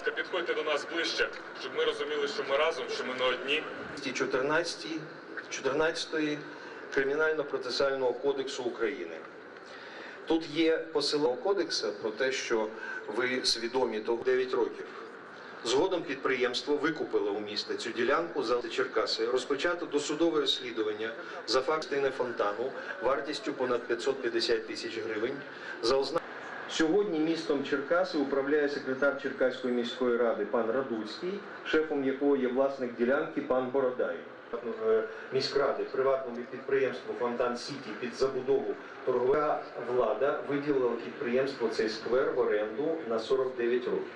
ласка, підходьте до нас ближче, щоб ми розуміли, що ми разом, що ми не одні. 14, 14 Кримінально-процесуального кодексу України. Тут є посилання кодексу про те, що ви свідомі того 9 років. Згодом підприємство викупило у міста цю ділянку за Черкаси. Розпочато досудове розслідування за фактами фонтану вартістю понад 550 тисяч гривень. За озна... Сьогодні містом Черкаси управляє секретар Черкаської міської ради пан Радуцький, шефом якого є власник ділянки пан Бородай. Е, міськради приватному підприємству Фонтан Сіті під забудову торгова влада виділила підприємство цей сквер в оренду на 49 років.